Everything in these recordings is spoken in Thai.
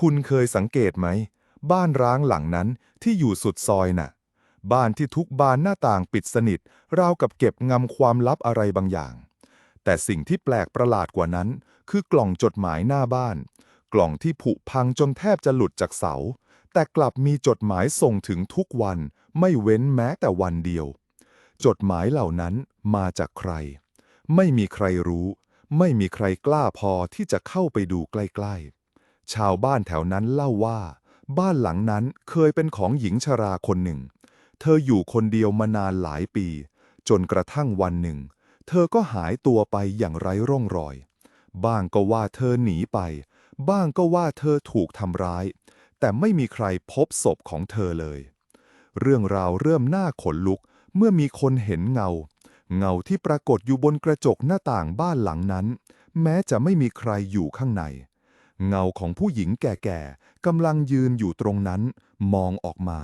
คุณเคยสังเกตไหม บ้านร้างหลังนั้นที่อยู่สุดซอยน่ะ บ้านที่ทุกบานหน้าต่างปิดสนิท ราวกับเก็บงำความลับอะไรบางอย่าง แต่สิ่งที่แปลกประหลาดกว่านั้น คือกล่องจดหมายหน้าบ้าน กล่องที่ผุพังจนแทบจะหลุดจากเสา แต่กลับมีจดหมายส่งถึงทุกวัน ไม่เว้นแม้แต่วันเดียว จดหมายเหล่านั้นมาจากใคร ไม่มีใครรู้ ไม่มีใครกล้าพอที่จะเข้าไปดูใกล้ ๆ ชาวบ้านแถวนั้นเล่าว่า บ้านหลังนั้นเคยเป็นของหญิงชราคนหนึ่ง เธออยู่คนเดียวมานานหลายปี จนกระทั่งวันหนึ่ง เธอก็หายตัวไปอย่างไร้ร่องรอย บ้างก็ว่าเธอหนีไป บ้างก็ว่าเธอถูกทำร้าย แต่ไม่มีใครพบศพของเธอเลย เรื่องราวเริ่มน่าขนลุกเมื่อมีคนเห็นเงา เงาที่ปรากฏอยู่บนกระจกหน้าต่างบ้านหลังนั้น แม้จะไม่มีใครอยู่ข้างใน เงาของผู้หญิงแก่ๆกำลังยืนอยู่ตรงนั้น มองออกมา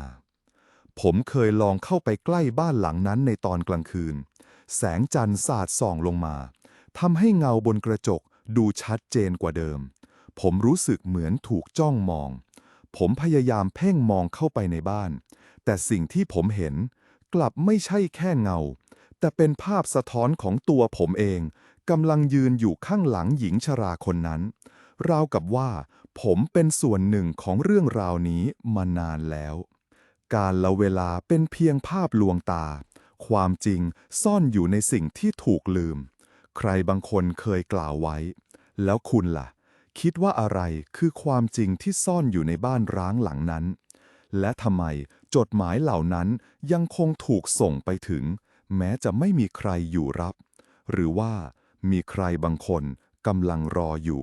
ผมเคยลองเข้าไปใกล้บ้านหลังนั้นในตอนกลางคืน แสงจันทร์สาดส่องลงมาทำให้เงาบนกระจกดูชัดเจนกว่าเดิม ผมรู้สึกเหมือนถูกจ้องมอง ผมพยายามเพ่งมองเข้าไปในบ้าน แต่สิ่งที่ผมเห็นกลับไม่ใช่แค่เงา แต่เป็นภาพสะท้อนของตัวผมเองกำลังยืนอยู่ข้างหลังหญิงชราคนนั้น ราวกับว่า ผมเป็นส่วนหนึ่งของเรื่องราวนี้มานานแล้ว การละเวลาเป็นเพียงภาพลวงตา ความจริงซ่อนอยู่ในสิ่งที่ถูกลืม ใครบางคนเคยกล่าวไว้ แล้วคุณล่ะ คิดว่าอะไรคือความจริงที่ซ่อนอยู่ในบ้านร้างหลังนั้น และทำไมจดหมายเหล่านั้นยังคงถูกส่งไปถึง แม้จะไม่มีใครอยู่รับ หรือว่ามีใครบางคนกำลังรออยู่